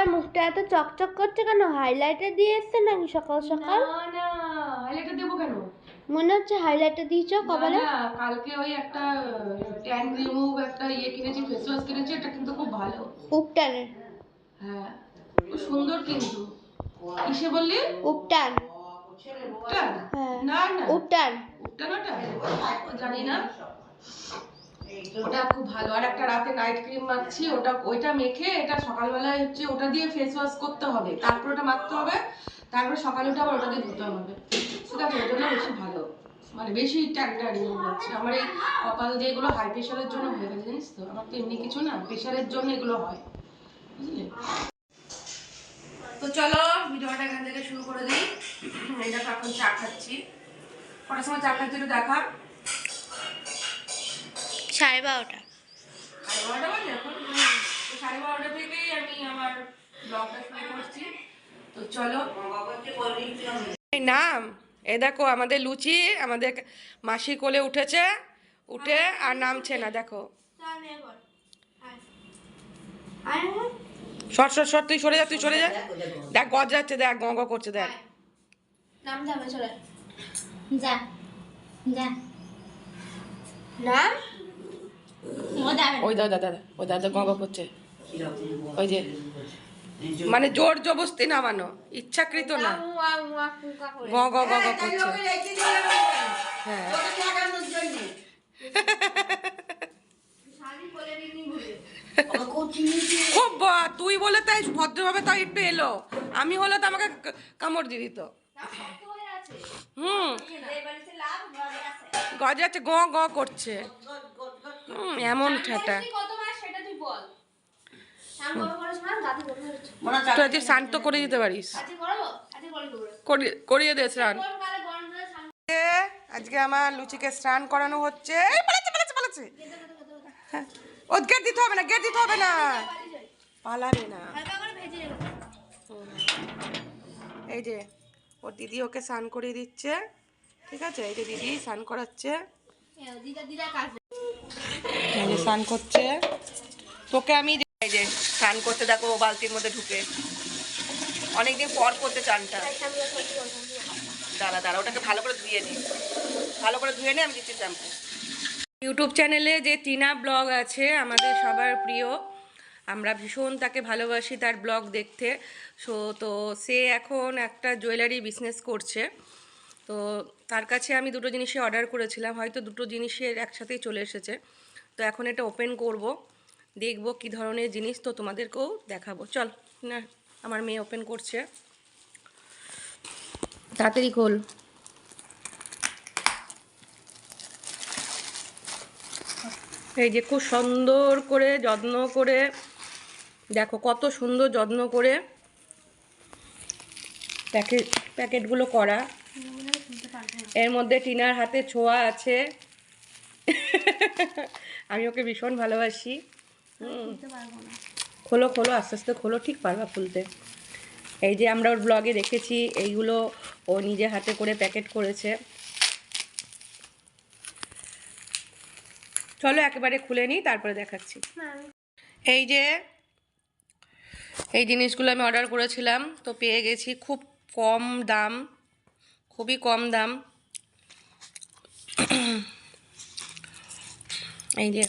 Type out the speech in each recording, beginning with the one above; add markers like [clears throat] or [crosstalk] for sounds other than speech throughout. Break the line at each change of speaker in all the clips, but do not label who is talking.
সকাল মুখটা এত চকচক করছে কেন? হাইলাইটার দিয়ে এসছে নাকি সকাল সকাল?
না না হাইলাইটার দেবো কেন?
মনে হচ্ছে হাইলাইটার দিয়েছ কপালে?
না, কালকে ওই একটা ট্যান রিমুভ একটা ইয়ে কিনেছি ফেস ওয়াশ কিনেছি এটা কিন্তু খুব ভালো।
উপটানের
হ্যাঁ খুব সুন্দর কিন্তু। কিসে বললি?
উপটান।
উঠটান
হ্যাঁ।
না না।
উপটান।
উঠটান ওটা? জানি না। ওটা খুব ভালো। আর একটা রাতে নাইট ক্রিম মাখছি, ওটা, ওইটা মেখে এটা সকালবেলায় হচ্ছে ওটা দিয়ে ফেস ওয়াশ করতে হবে। তারপর ওটা মাখতে হবে, তারপর সকালে উঠে আবার ওটা দিয়ে ধুতে হবে। আছে ওই জন্য বেশি ভালো। মানে বেশি রিমুভ হচ্ছে। আমার এই কপাল দিয়ে এগুলো হাই প্রেশারের জন্য হয়ে গেছে, জানিস তো? আমার তো এমনি কিছু না প্রেশারের জন্য এগুলো হয়। বুঝলি? তো চলো, ভিডিওটা এখান থেকে শুরু করে দিই। এটা এখন চা খাচ্ছি। কটার সময় চা খাচ্ছি একটু দেখা
সাড়ে বারোটা।
সাড়ে বারোটা বাজে এখন? তো সাড়ে বারোটা থেকেই আমি আমার ব্লগটা শুরু করছি। তো চলো। এই নাম? এ দেখো আমাদের লুচি আমাদের মাসি কোলে উঠেছে উঠে আর নামছে না দেখো। শর্ট শর্ট শর্ট তুই সরে যা তুই সরে যা। দেখ গজ যাচ্ছে দেখ গ গ করছে দেখ।
নাম যাবে চলে। যা। যা। নাম?
ওই দাদা দাদা ওই দাদা গ গ করছে। ওই যে মানে জোর জবস্তি নামানো, ইচ্ছাকৃত না। গ গ গ গ করছে। হ্যাঁ। খুব তুই বলে তাই ভদ্রভাবে তাই একটু এলো। আমি হলে তো আমাকে কামড় দিয়ে দিত। হুম। গজাচ্ছে গ গ করছে। এমন ঠাটা।
তুই
শান্ত করে দিতে পারিস। করিয়ে- দে স্নান।
স্নান
আজকে আমার লুচিকে স্নান করানো হচ্ছে। ও গেট দিতে হবে না গেট দিতে হবে না। পালাবে না। এই যে ওর দিদি ওকে স্নান করিয়ে দিচ্ছে। ঠিক আছে? এই যে দিদি স্নান করাচ্ছে
দিদা দিদা কাজ
এই যে স্নান করছে। তোকে আমি যে- স্নান করতে দেখো ও বালতির মধ্যে ঢুকে। অনেকদিন পর করতে চানটা। দাঁড়া দাঁড়া ওটাকে ভালো করে ধুয়ে নিই ভালো করে ধুয়ে নিই আমি দিচ্ছি শ্যাম্পু। ইউটিউব চ্যানেলে যে টিনা ব্লগ আছে আমাদের সবার প্রিয় আমরা ভীষণ তাকে ভালোবাসি তার ব্লগ দেখতে। সো তো সে এখন একটা জুয়েলারি বিজনেস করছে। তো তার কাছে আমি দুটো জিনিসই অর্ডার করেছিলাম হয়তো দুটো জিনিসের একসাথেই চলে এসেছে। তো এখন এটা ওপেন করব দেখব কি ধরনের জিনিস তো তোমাদেরকেও দেখাবো। চল না আমার মেয়ে ওপেন করছে। তাড়াতাড়ি খোল। এই যে খুব সুন্দর করে যত্ন করে দেখো কত সুন্দর যত্ন করে প্যাকেট প্যাকেটগুলো করা। এর মধ্যে টিনার হাতে ছোঁয়া আছে। আমি ওকে ভীষণ ভালোবাসি। খোলো খোলো আস্তে আস্তে খোলো ঠিক পারবা খুলতে। এই যে আমরা ওর ব্লগে দেখেছি এইগুলো ও নিজে হাতে করে প্যাকেট করেছে। চলো একেবারে খুলে নিই তারপরে দেখাচ্ছি। এই যে এই জিনিসগুলো আমি অর্ডার করেছিলাম তো পেয়ে গেছি খুব কম দাম খুবই কম দাম। এই যে।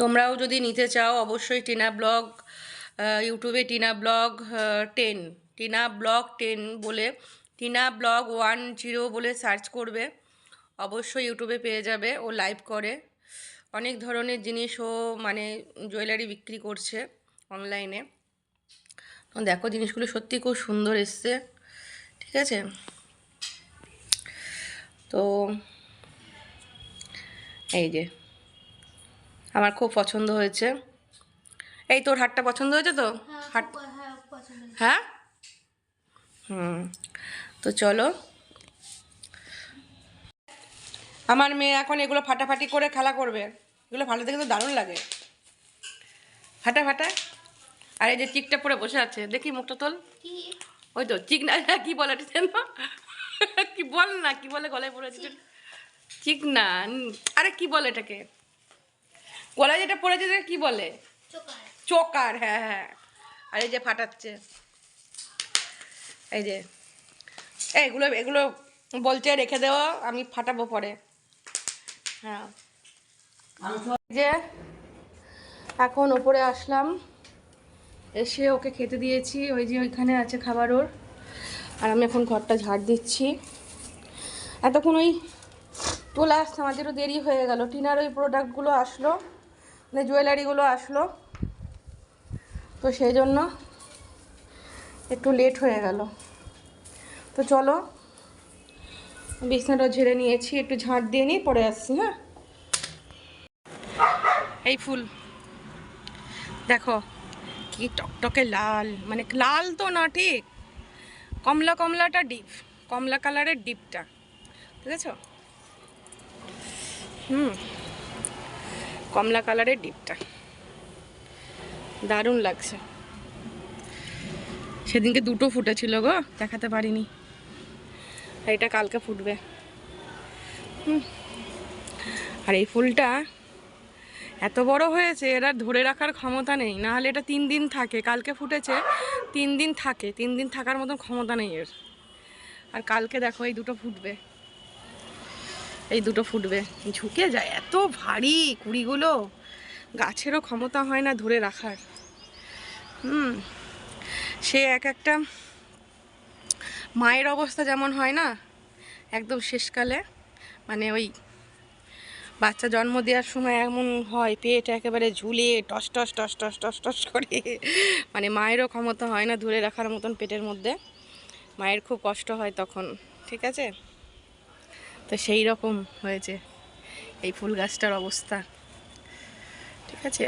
তোমরাও যদি নিতে চাও, অবশ্যই টিনা ব্লগ ইউটিউবে Tina blog ten Tina blog ten বলে, টিনা ব্লগ ওয়ান জিরো বলে সার্চ করবে। অবশ্যই ইউটিউবে পেয়ে যাবে, ও লাইভ করে। অনেক ধরনের জিনিস ও মানে জুয়েলারি বিক্রি করছে অনলাইনে দেখো, জিনিসগুলো সত্যি খুব সুন্দর এসছে। ঠিক আছে? তো এই যে। আমার খুব পছন্দ হয়েছে। এই তোর হাটটা পছন্দ হয়েছে তো? হাট
হ্যাঁ
হ্যাঁ? হুম। তো চলো। আমার মেয়ে এখন এগুলো ফাটাফাটি করে খেলা করবে। এগুলো ফাটাতে কিন্তু দারুণ লাগে। ফাটা ফাটা। আর এই যে চিকটা পরে বসে আছে। দেখি মুখটা তোল। ওই তো চিক না কি বলে যেন? কি বল না কি বলে গলায় পড়েছে চিক না। আরে কি বলে এটাকে? গলায় যেটা পড়েছে সেটা কি বলে?
চোকার।
হ্যাঁ হ্যাঁ। আর এই যে ফাটাচ্ছে। এই যে। এগুলো এগুলো বলছে রেখে দেওয়া আমি ফাটাবো পরে। হ্যাঁ। যে এখন ওপরে আসলাম। এসে ওকে খেতে দিয়েছি। ওই যে ওইখানে আছে খাবার ওর। আর আমি এখন ঘরটা ঝাড় দিচ্ছি। এতক্ষণ ওই তোলা আসতে আমাদেরও দেরি হয়ে গেল। টিনার ওই প্রোডাক্টগুলো আসলো মানে জুয়েলারিগুলো আসলো। তো সেই জন্য একটু লেট হয়ে গেল। তো চলো, বিছনাটা ঝেড়ে নিয়েছি, একটু ঝাঁট দিয়ে নিয়ে পরে আসছি হ্যাঁ? এই ফুল, দেখো, কি টকটকে লাল মানে লাল তো না ঠিক, কমলা কমলাটা ডিপ কমলা কালারের ডিপটা ঠিক আছে হুম। কমলা কালারের ডিপটা। দারুণ লাগছে। সেদিনকে দুটো ফুটেছিল গো, দেখাতে পারিনি। এটা কালকে ফুটবে। আর এই ফুলটা এত বড় হয়েছে, এরা ধরে রাখার ক্ষমতা নেই। না হলে এটা তিন দিন থাকে। কালকে ফুটেছে, তিন দিন থাকে। তিন দিন থাকার মতন ক্ষমতা নেই এর। আর কালকে দেখো এই দুটো ফুটবে। এই দুটো ফুটবে। ঝুঁকে যায়, এত ভারী কুড়িগুলো। গাছেরও ক্ষমতা হয় না ধরে রাখার। হুম, সে এক একটা মায়ের অবস্থা যেমন হয় না, একদম শেষকালে। মানে ওই বাচ্চা জন্ম দেওয়ার সময় এমন হয়, পেট একেবারে ঝুলে, টস টস টস টস টস টস করে। মানে মায়েরও ক্ষমতা হয় না ধরে রাখার মতন পেটের মধ্যে। মায়ের খুব কষ্ট হয় তখন, ঠিক আছে? তো সেই রকম হয়েছে এই ফুল গাছটার অবস্থা। ঠিক আছে?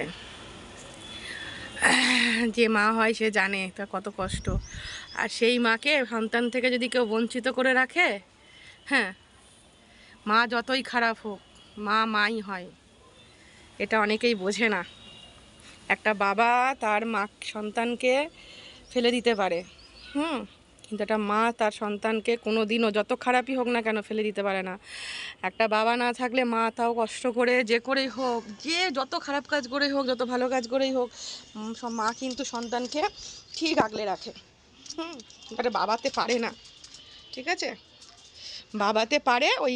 যে মা হয় সে জানে তার কত কষ্ট। আর সেই মাকে সন্তান থেকে যদি কেউ বঞ্চিত করে রাখে হ্যাঁ মা যতই খারাপ হোক, মা মাই হয়, এটা অনেকেই বোঝে না। একটা বাবা তার মা সন্তানকে ফেলে দিতে পারে। হুম কিন্তু একটা মা তার সন্তানকে কোনো দিনও যত খারাপই হোক না কেন ফেলে দিতে পারে না। একটা বাবা না থাকলে মা তাও কষ্ট করে যে করেই হোক, যে যত খারাপ কাজ করেই হোক, যত ভালো কাজ করেই হোক সব মা কিন্তু সন্তানকে ঠিক আগলে রাখে। হুম এবারে বাবাতে পারে না, ঠিক আছে? বাবাতে পারে, ওই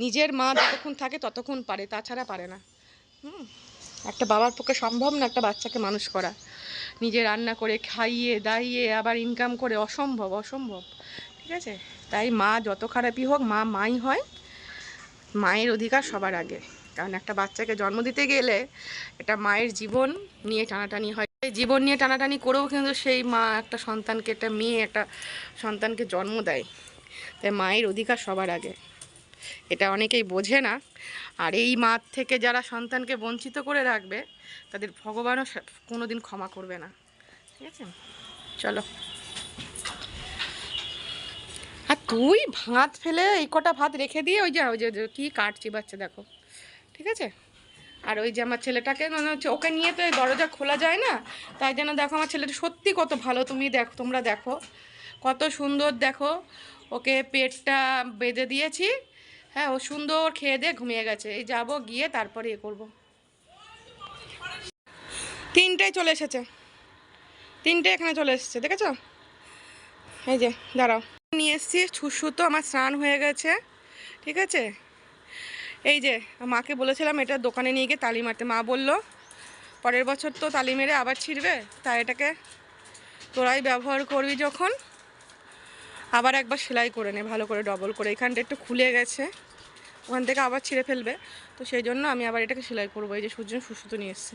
নিজের মা যতক্ষণ থাকে ততক্ষণ পারে, তাছাড়া পারে না। হুম, একটা বাবার পক্ষে সম্ভব না একটা বাচ্চাকে মানুষ করা। নিজে রান্না করে খাইয়ে, দাইয়ে, আবার ইনকাম করে, অসম্ভব অসম্ভব। ঠিক আছে? তাই মা যত খারাপই হোক, মা মাই হয়, মায়ের অধিকার সবার আগে। কারণ একটা বাচ্চাকে জন্ম দিতে গেলে এটা মায়ের জীবন নিয়ে টানাটানি হয়। জীবন নিয়ে টানাটানি করেও কিন্তু সেই মা একটা সন্তানকে, একটা মেয়ে, একটা সন্তানকে জন্ম দেয়। তাই মায়ের অধিকার সবার আগে। এটা অনেকেই বোঝে না। আর এই মার থেকে যারা সন্তানকে বঞ্চিত করে রাখবে, তাদের ভগবানও কোনো দিন ক্ষমা করবে না। ঠিক আছে? চলো। আর তুই ভাত ফেলে এই কটা ভাত রেখে দিয়ে ওই যে ওই যে কি কাটছি বাচ্চা, দেখো। ঠিক আছে? আর ওই যে আমার ছেলেটাকে মনে হচ্ছে ওকে নিয়ে তো দরজা খোলা যায় না, তাই জন্য দেখো আমার ছেলেটা সত্যি কত ভালো। তুমি দেখো, তোমরা দেখো। কত সুন্দর দেখো। ওকে পেটটা বেঁধে দিয়েছি। হ্যাঁ ও সুন্দর খেয়ে দিয়ে ঘুমিয়ে গেছে। এই যাব, গিয়ে তারপরে ইয়ে করব। তিনটায় চলে এসেছে। তিনটে এখানে চলে এসেছে, দেখেছ? এই যে, দাঁড়াও। নিয়ে এসছি ছুসুতো আমার স্নান হয়ে গেছে, ঠিক আছে? এই যে, মাকে বলেছিলাম এটা দোকানে নিয়ে গিয়ে তালি মারতে। মা বলল, পরের বছর তো তালি মেরে আবার ছিঁড়বে, তাই এটাকে তোরাই ব্যবহার করবি যখন। আবার একবার সেলাই করে নে, ভালো করে ডবল করে। এখানটা একটু খুলে গেছে, ওখান থেকে আবার ছিঁড়ে ফেলবে। তো সেই জন্য আমি আবার এটাকে সেলাই করব, এই যে সূর্য সুসুতো নিয়ে এসেছি।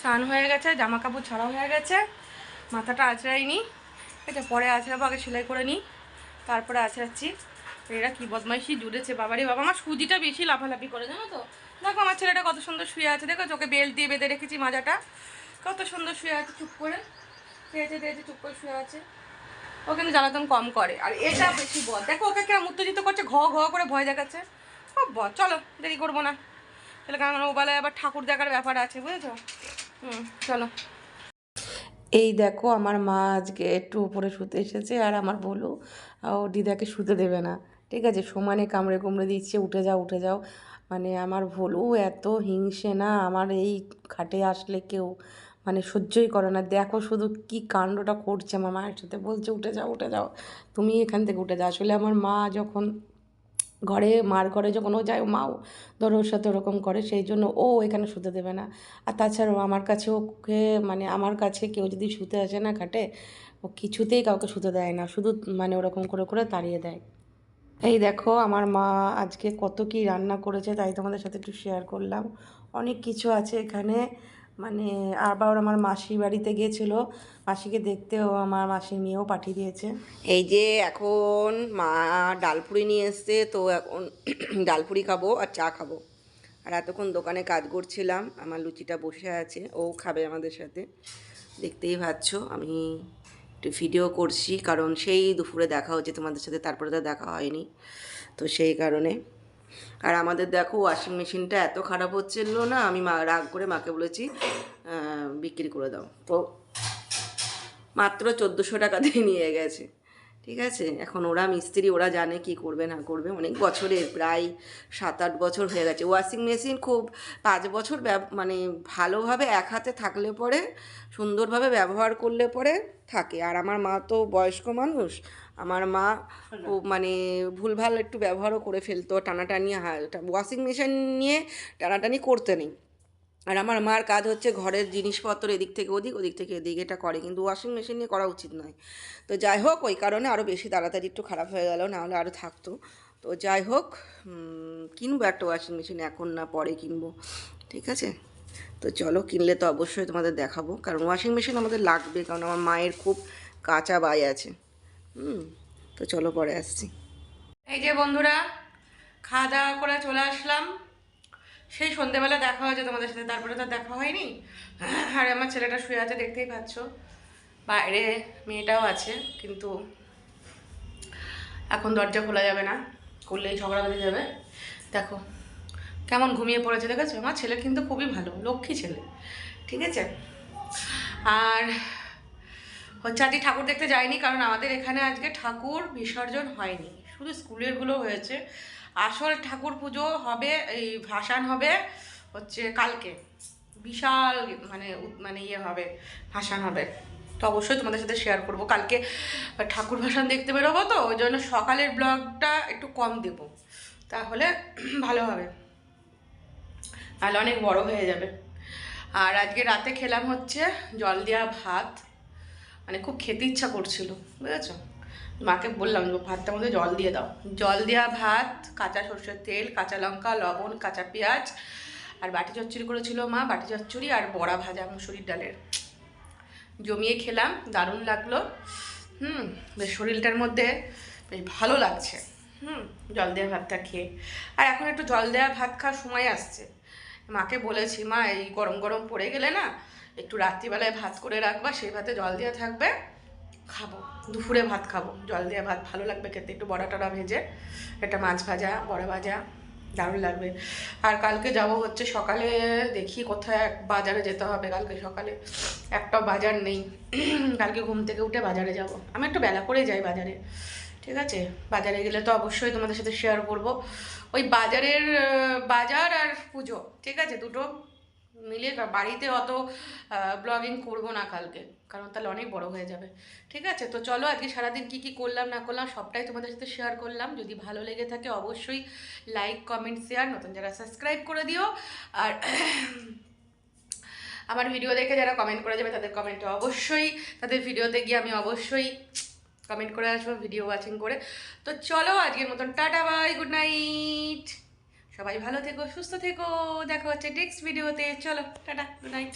স্নান হয়ে গেছে, জামা কাপড় ছাড়াও হয়ে গেছে, মাথাটা আঁচড়াইনি। আছে পরে আঁচড়াবো, আগে সেলাই করে নিই। তারপরে আঁচড়াচ্ছি। এরা কি বদমাইশি জুড়েছে, বাবারে বাবা। আমার সুজিটা বেশি লাফালাফি করে, জানো তো? দেখো আমার ছেলেটা কত সুন্দর শুয়ে আছে। দেখো চোখে বেল্ট দিয়ে বেঁধে রেখেছি মাজাটা। কত সুন্দর শুয়ে আছে, চুপ করে। খেয়েছে দিয়েছে চুপ করে শুয়ে আছে। ও কিন্তু জ্বালাতন কম করে। আর এটা বেশি বল। দেখো ওকে কেমন উত্তেজিত করছে, ঘ ঘ করে ভয় দেখাচ্ছে। ও বল, চলো, দেরি করব না। তাহলে কারণ ও বেলায় আবার ঠাকুর দেখার ব্যাপার আছে, বুঝেছ? হুম, চলো। এই দেখো, আমার মা আজকে একটু উপরে শুতে এসেছে, আর আমার বলু ও দিদাকে শুতে দেবে না। ঠিক আছে, সমানে কামড়ে কুমড়ে দিচ্ছে, উঠে যাও উঠে যাও। মানে আমার ভুলু এত হিংসে না, আমার এই খাটে আসলে কেউ মানে সহ্যই করে না। দেখো শুধু কি কাণ্ডটা করছে আমার মায়ের সাথে। বলছে, উঠে যাও উঠে যাও। তুমি এখান থেকে উঠে যাও। আসলে আমার মা যখন ঘরে, মার ঘরে যখন ও যায় মাও ধরো ওর সাথে ওরকম করে, সেই জন্য ও এখানে শুতে দেবে না। আর তাছাড়াও আমার কাছে ওকে মানে আমার কাছে কেউ যদি শুতে আসে না খাটে, ও কিছুতেই কাউকে শুতে দেয় না। শুধু মানে ওরকম করে করে তাড়িয়ে দেয়। এই দেখো আমার মা আজকে কত কি রান্না করেছে, তাই তোমাদের সাথে একটু শেয়ার করলাম। অনেক কিছু আছে এখানে। মানে আবার আমার মাসির বাড়িতে গিয়েছিল। মাসিকে দেখতেও আমার মাসি মেয়েও পাঠিয়ে দিয়েছে।
এই যে এখন মা ডালপুরি নিয়ে এসছে, তো এখন [clears throat] ডালপুরি খাব আর চা খাব। আর এতক্ষণ দোকানে কাজ করছিলাম, আমার লুচিটা বসে আছে, ও খাবে আমাদের সাথে। দেখতেই পাচ্ছ, আমি একটু ভিডিও করছি, কারণ সেই দুপুরে দেখা হচ্ছে, তোমাদের সাথে তারপরে তো দেখা হয়নি। তো সেই কারণে আর আমাদের দেখো ওয়াশিং মেশিনটা এত খারাপ হচ্ছিল না, আমি মা, রাগ করে মাকে বলেছি বিক্রি করে দাও। তো মাত্র চোদ্দোশো টাকা দিয়ে নিয়ে গেছে। ঠিক আছে? এখন ওরা মিস্ত্রি, ওরা জানে কি করবে, না করবে। অনেক বছরের প্রায় সাত আট বছর হয়ে গেছে। ওয়াশিং মেশিন খুব পাঁচ বছর মানে ভালোভাবে এক হাতে থাকলে পরে, সুন্দরভাবে ব্যবহার করলে পরে থাকে। আর আমার মা তো বয়স্ক মানুষ। আমার মা খুব মানে ভুলভাল একটু ব্যবহারও করে ফেলতো, টানাটানি ওয়াশিং মেশিন নিয়ে টানাটানি করতে নেই। আর আমার মার কাজ হচ্ছে ঘরের জিনিসপত্র এদিক থেকে ওদিক ওদিক থেকে এদিক, এটা করে। কিন্তু ওয়াশিং মেশিন নিয়ে করা উচিত নয়। তো যাই হোক, ওই কারণে আরও বেশি তাড়াতাড়ি একটু খারাপ হয়ে গেল নাহলে আরও থাকতো। তো যাই হোক কিনবো একটা ওয়াশিং মেশিন এখন না পরে কিনবো, ঠিক আছে? তো চলো, কিনলে তো অবশ্যই তোমাদের দেখাবো। কারণ ওয়াশিং মেশিন আমাদের লাগবে, কারণ আমার মায়ের খুব কাঁচা বাই আছে। হুম, তো চলো পরে আসছি।
এই যে বন্ধুরা, খাওয়া দাওয়া করে চলে আসলাম। সেই সন্ধেবেলা দেখা হয়েছে তোমাদের সাথে, তারপরে তো দেখা হয়নি। আর আমার ছেলেটা শুয়ে আছে, দেখতেই পাচ্ছ। বাইরে মেয়েটাও আছে, কিন্তু এখন দরজা খোলা যাবে না, করলেই ঝগড়া বেঁধে যাবে। দেখো, কেমন ঘুমিয়ে পড়েছে, দেখেছ? আমার ছেলে কিন্তু খুবই ভালো, লক্ষ্মী ছেলে, ঠিক আছে? আর হচ্ছে আজকে ঠাকুর দেখতে যাইনি, কারণ আমাদের এখানে আজকে ঠাকুর বিসর্জন হয়নি। শুধু স্কুলেরগুলো হয়েছে আসল ঠাকুর পুজো হবে, এই ভাসান হবে হচ্ছে কালকে। বিশাল মানে মানে ইয়ে হবে, ভাসান হবে। তো অবশ্যই তোমাদের সাথে শেয়ার করব। কালকে ঠাকুর ভাসান দেখতে বেরোবো তো, ওই জন্য সকালের ব্লগটা একটু কম দেব। তাহলে ভালো হবে। তাহলে অনেক বড় হয়ে যাবে। আর আজকে রাতে খেলাম হচ্ছে জল দেওয়া ভাত। মানে খুব খেতে ইচ্ছা করছিল, বুঝেছ? মাকে বললাম ভাতটার মধ্যে জল দিয়ে দাও। জল দেওয়া ভাত, কাঁচা সর্ষের তেল, কাঁচা লঙ্কা, লবণ, কাঁচা পেঁয়াজ, আর বাটি চচ্চড়ি করেছিল মা, বাটি চচ্চড়ি আর বড়া ভাজা মুসুরির ডালের। জমিয়ে খেলাম, দারুণ লাগল। হুম, বেশ শরীরটার মধ্যে বেশ ভালো লাগছে। হুম, জল দেওয়া ভাতটা খেয়ে। আর এখন একটু জল দেওয়া ভাত খাওয়ার সময় আসছে। মাকে বলেছি, মা, এই গরম গরম পড়ে গেলে না, একটু রাত্রিবেলায় ভাত করে রাখবা, সেই ভাতে জল দেওয়া থাকবে। খাব, দুপুরে ভাত খাব। জল দেওয়া ভাত ভালো লাগবে খেতে, একটু বড়া টড়া ভেজে, একটা মাছ ভাজা, বড়া ভাজা, দারুণ লাগবে। আর কালকে যাব হচ্ছে সকালে, দেখি কোথায় এক বাজারে যেতে হবে। কালকে সকালে একটাও বাজার নেই। কালকে ঘুম থেকে উঠে বাজারে যাব। আমি একটু বেলা করে যাই বাজারে। ঠিক আছে? বাজারে গেলে তো অবশ্যই তোমাদের সাথে শেয়ার করব। ওই বাজারের, বাজার আর পুজো। ঠিক আছে? দুটো মিলে বাড়িতে অত ব্লগিং করব না কালকে। কারণ তাহলে অনেক বড় হয়ে যাবে। ঠিক আছে? তো চলো আজকে সারাদিন কি কি করলাম, না করলাম, সবটাই তোমাদের সাথে শেয়ার করলাম। যদি ভালো লেগে থাকে অবশ্যই লাইক কমেন্ট শেয়ার নতুন যারা সাবস্ক্রাইব করে দিও। আর [coughs] আমার ভিডিও দেখে যারা কমেন্ট করে যাবে, তাদের কমেন্টে অবশ্যই, তাদের ভিডিওতে গিয়ে আমি অবশ্যই কমেন্ট করে আসব ভিডিও ওয়াচিং করে। তো চলো আজকের মতন, টাটা বাই গুড নাইট সবাই ভালো থেকো সুস্থ থেকো। দেখা হচ্ছে নেক্সট ভিডিওতে চলো টাটা গুড নাইট